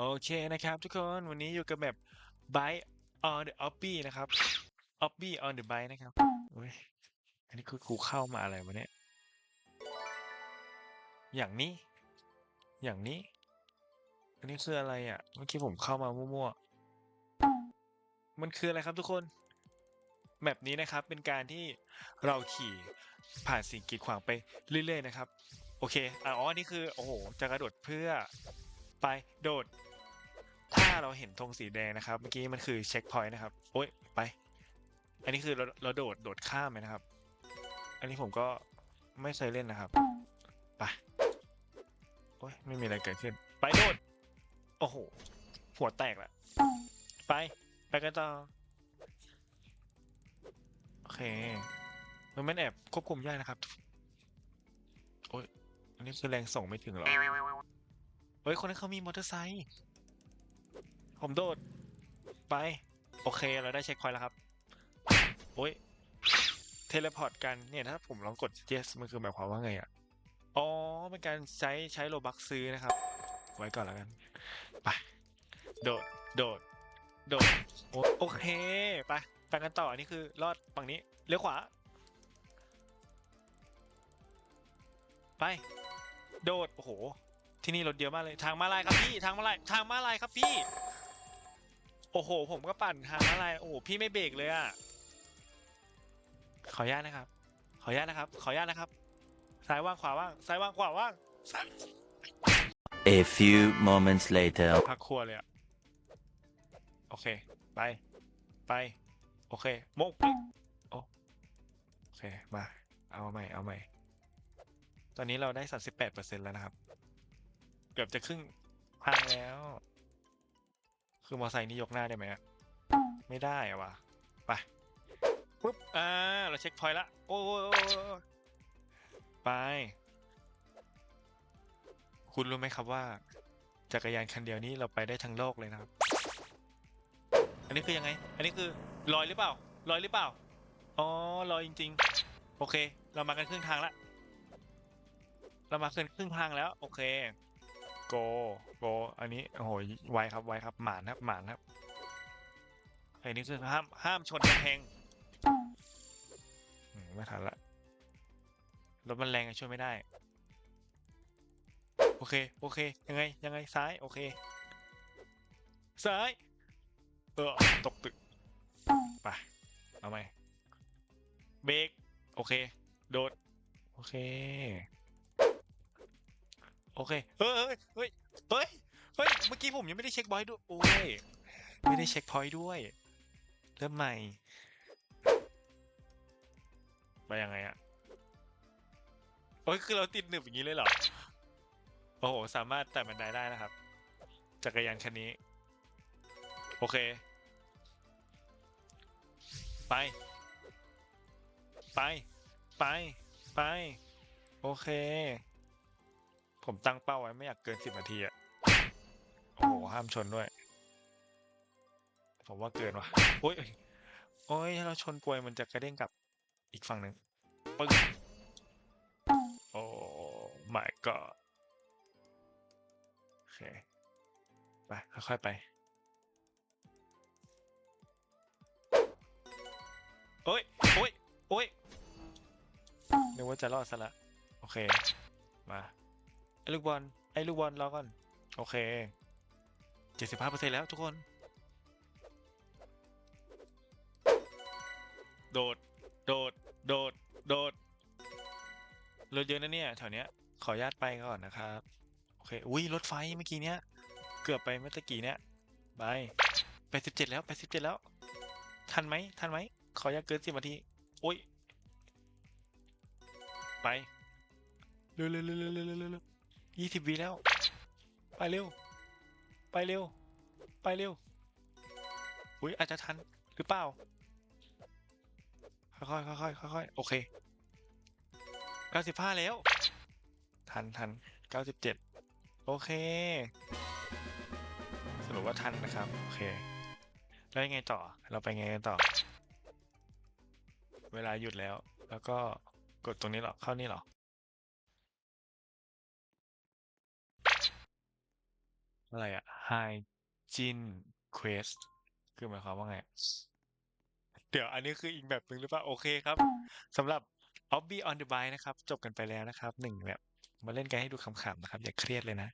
โอเคนะครับทุกคนวันนี้อยู่กับแบบ Bike on the Obby นะครับ Obby on the Bike นะครับอุ้ยอันนี้คือครูเข้ามาอะไรวะเนี่ย อย่างนี้ อย่างนี้ อันนี้คืออะไรอะ เมื่อกี้ผมเข้ามามั่วๆ มันคืออะไรครับทุกคน แบบนี้นะครับเป็นการที่เราขี่ผ่านสิ่งกีดขวางไปเรื่อยๆนะครับ โอเคอ๋ออันนี่คือ โอ้โห จะกระโดดเพื่อไปโดด ถ้าเราเห็นธงสีแดงนะครับ เมื่อกี้มันคือเช็คพอยต์นะครับ โอ้ยไป อันนี้คือเราเราโดดโดดข้ามไปนะครับ อันนี้ผมก็ไม่เคยเล่นนะครับ ไป โอ้ยไม่มีอะไรเกิดขึ้น ไปโดด โอ้โห หัวแตกละไป ไปกันต่อ โอเค มันไม่แอบควบคุมยากนะครับ โอ้ย อันนี้คือแรงส่งไม่ถึงหรอ เฮ้ย คนนั้นเขามีมอเตอร์ไซค์ ผมโดด ไป โอเคเราได้เช็คพอยต์แล้วครับ โอ้ยเทเลพอร์ตกันเนี่ยถ้าผมลองกด yes มันคือหมายความว่าไงอะ อ๋อ เป็นการใช้ใช้โลบักซื้อนะครับ ไว้ก่อนแล้วกัน ไป โดด โดด โดด โอเค ไปไปกันต่ออันนี้คือลอดฝั่งนี้ เลี้ยวขวา ไป โดด โอ้โห ที่นี่รถเยอะมากเลย ทางมาลายครับพี่ ทางมาลาย ทางมาลายครับพี่ โอ้โห ผมก็ปั่นทางมาลายโอ้โห พี่ไม่เบรกเลยอะ ขออนุญาตนะครับ ขออนุญาตนะครับ ขออนุญาตนะครับ ซ้ายว่างขวาว่าง ซ้ายว่างขวาว่างซ้าย A few moments later. พักครัวเลยอะ โอเค ไป ไป โอเคโมกปึ๊กโอโอเค มา เอาใหม่ เอาใหม่ ตอนนี้เราได้สามสิบแปดเปอร์เซ็นแล้วนะครับ เกือบจะครึ่งทางแล้ว คือมอไซค์นี่ยกหน้าได้ไหมไม่ได้อะวะไปปุ๊บอ่าเราเช็คพอยต์ละโอ้โอ้ยโอ้ยไป คุณรู้ไหมครับว่า จักรยานคันเดียวนี้เราไปได้ทั้งโลกเลยนะครับ อันนี้คือยังไง อันนี้คือลอยหรือเปล่าลอยหรือเปล่าอ๋อลอยจริง ๆ โอเค เรามากันครึ่งทางละเรามาเกินครึ่งทางแล้ว โอเค โกโกอันนี้โอ้โหไวครับไวครับหมานครับหมานครับอันนี้คือห้ามห้ามชนกำแพงอืมไม่ทันละรถมันแรงช่วยไม่ได้ โอเค โอเค ยังไง ยังไง ซ้าย โอเค ซ้าย เออ ตกตึก ไป เอาไหม เบรก โอเค โดด โอเค โอเค เฮ้ย เฮ้ย เฮ้ย เฮ้ย เมื่อกี้ผมยังไม่ได้เช็คบอยด้วย โอ้ย ไม่ได้เช็คพอยต์ด้วย เริ่มใหม่ ไปยังไงอะโอ้ย คือเราติดหนึบอย่างนี้เลยเหรอ โอ้โห สามารถไต่บันไดได้นะครับ จักรยานคันนี้ โอเค ไป ไป ไป ไป โอเค ผมตั้งเป้าไว้ไม่อยากเกินสิบนาทีอะโอ้โหห้ามชนด้วย ผมว่าเกินว่ะโอ้ยโอ้ยถ้าเราชนกลวยมันจะกระเด้งกลับอีกฝั่งหนึ่งปึ้งโอ้ my god โอเคไปค่อยๆไปโอ้ยโอ้ยโอ้ยนึกว่าจะรอดซะละ โอเค มา ลูกบอลไอ้ลูกบอลรอก่อน โอเคเจ็ดสิบห้าเปอร์เซ็นต์แล้วทุกคน โดด โดด โดด โดดรถเยอะนะเนี่ยแถวเนี้ย ขออนุญาตไปก่อนนะครับ โอเค อุ้ยรถไฟเมื่อกี้เนี้ย เกือบไปเมื่อตะกี้เนี้ยไปไปดสิบเจ็ดแล้วไปดสิบเจ็ดแล้ว ทันไหมทันไหม ขออย่าเกินสิบนาทีโอ้ย ไป เร็วเร็วเร็วเร็วเร็วเร็ว ยี่สิบวิแล้ว ไปเร็ว ไปเร็ว ไปเร็ว อุ้ยอาจจะทันหรือเปล่า ค่อยๆค่อยๆค่อยๆโอเคเก้าสิบห้าแล้ว ทันทันเก้าสิบเจ็ดโอเค สรุปว่าทันนะครับ โอเค แล้วยังไงต่อ เราไปไงกันต่อ เวลาหยุดแล้ว แล้วก็กดตรงนี้หรอ เข้านี่หรอ อะไรอะ Hygiene Quest คือหมายความว่าไง เดี๋ยวอันนี้คืออีกแบบหนึ่งหรือเปล่า โอเคครับสำหรับ Obby on the Bike นะครับ จบกันไปแล้วนะครับหนึ่งแบบ มาเล่นกันให้ดูขำๆนะครับ อย่าเครียดเลยนะ